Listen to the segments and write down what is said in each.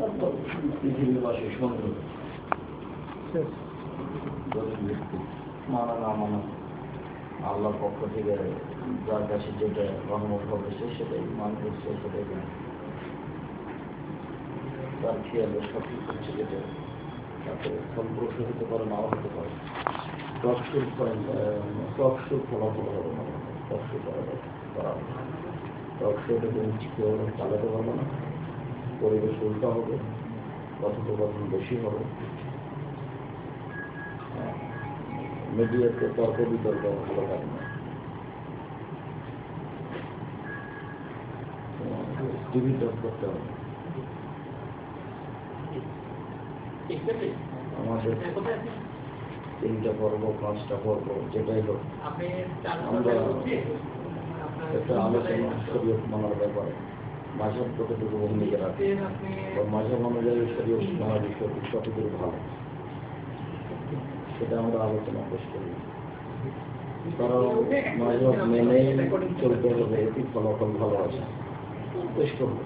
পৃথিবীবাসী সুন্দর মানা না মানা আল্লাহর পক্ষ থেকে যার কাছে যেটা রহমত হবে সে সেটাই মান করছে সেটাই। তার খেয়ালে সঠিক হচ্ছে যেটা তাতে ফলপ্রসূ হতে পারে নাও হতে পারে টকসুর টকসুর ফলাফল হবে না টকসু করা যাবে করা হবে টকসুটা তুমি কেউ চালাতে পারবে না পরিবেশ উল্টা হবে কথোপকথন বেশি হবে। মিডিয়াতে তর্ক বিতর্ক ভালো লাগে না টিভি টক করতে হবে। আমাদের তিনটা পর্ব পাঁচটা পর্ব যেটাই হোক। আমরা একটা আলোচনা শরীয়ত মানার ব্যাপারে। মাঝের কতটুকু ভূমিকা রাখে মাঝে অনুযায়ী বিষয়টি কতটুকু ভালো সেটা আমরা আলোচনা কারণ মাঝে মেনেই চলতে হবে এটি ফলাফল ভালো আছে। পেশ করব।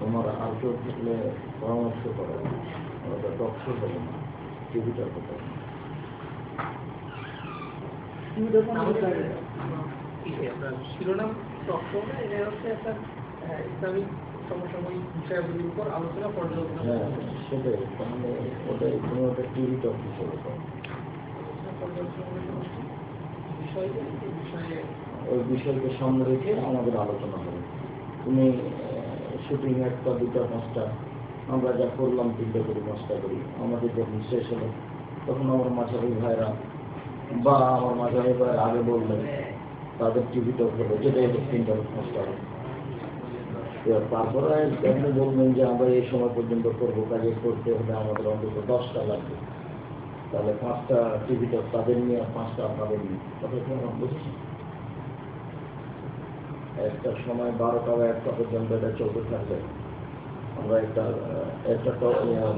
তোমার আর কেউ থাকলে পরামর্শ করো। টকশো হবে না টিভিটার কথা শিরোনাম এটা হচ্ছে একটা আলোচনা বিষয়ে ওই বিষয়কে সামনে রেখে আমাদের আলোচনা হবে তুমি শুটিং একটা দুটা পাঁচটা আমরা যা করলাম তিনটা করি পাঁচটা করি, আমাদের যখন শেষ হলো, তখন আমার মাঝারি ভাইরা বা আমার মাঝারি ভাইয়ের আগে বললেন তাদের টিভি টক হলো যেটাই তিনটা এবার তারপরে আপনি বলবেন যে আমরা এই সময় পর্যন্ত করব কাজে করতে হলে আমাদের অন্তত দশটা লাগবে। তাহলে পাঁচটা টিভি টক তাদের নিয়ে আর পাঁচটা আপনাদের নিয়ে। কথা কি আমার একটা সময় বারোটা বা একটা পর্যন্ত এটা চলতে থাকলে আমরা একটা একটা ট- আহ,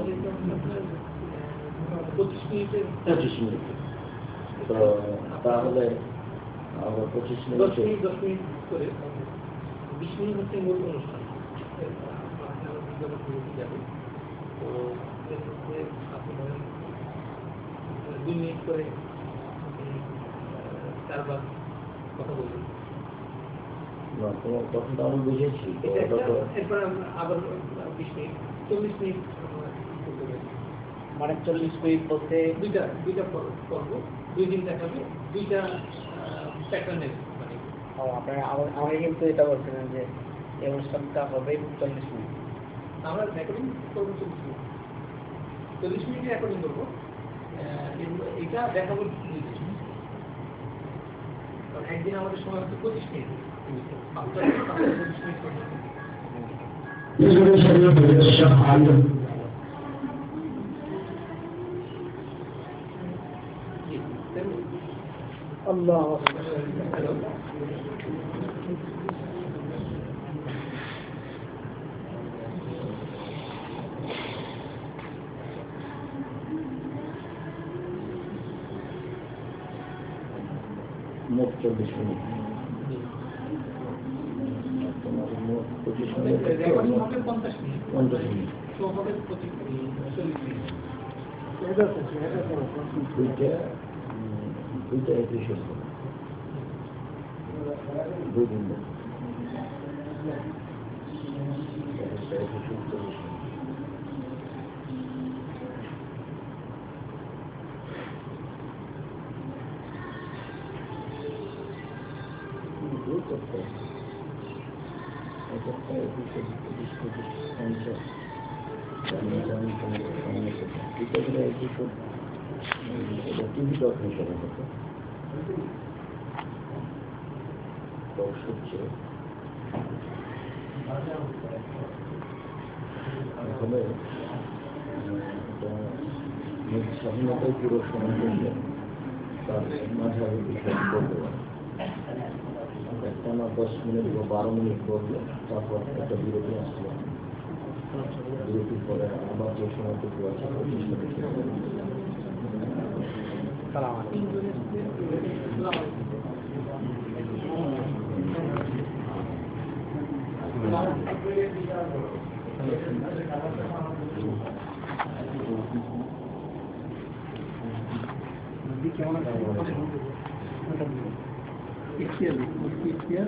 পঁচিশ মিনিটের পঁচিশ মিনিট। তো তাহলে আমরা পঁচিশ দশ মিনিট দশ মিনিট করে বিশ মিনিট হচ্ছে মূল অনুষ্ঠান তো এর মধ্যে আপনি ধরেন দুই মিনিট করে চারবার কথা বলবেন না, তোমার কথাটা আমি বুঝেছি তো তো আবার বিশ মিনিট চল্লিশ মিনিট। মানে চল্লিশ মিনিট বলতে দুইটা দুইটা পর্ব পর্ব, দুই দিন দেখাবে দুইটা প্যাটার্নের মানে। ও, আপনারা আমাকে কিন্তু এটা বলছিলেন যে এই অনুষ্ঠানটা হবে চল্লিশ মিনিট। আমরা রেকর্ডিং করব চল্লিশ মিনিট। চল্লিশ মিনিটে রেকর্ডিং করব। এটা দেখাবো কারণ একদিন আমাদের সময় হচ্ছে পঁচিশ মিনিট। পঁচিশ মিনিট আল্লাহ হ্যালো মোট চল্লিশ মিনিট আর তোমার মোট পঁচিশ মিনিট রেকর্ডিং হবে পঞ্চাশ মিনিট পঞ্চাশ মিনিট শো হবে পঁচিশ মিনিট চল্লিশ মিনিট দুইটা উম, দুইটা এপিসোড হবে দুই দিন ধরে। একটা episode চল্লিশ মিনিট। দুই করতে হবে। স্বাধীনতায় পুরো সময় তার মাঝারি বিষয় করতে একটা না দশ মিনিট বা বারো মিনিট করলে তারপর একটা বিরতি আসলো বিরতির পরে আবার যে সময়টুকু আছে السلام عليكم. اختيار اختيار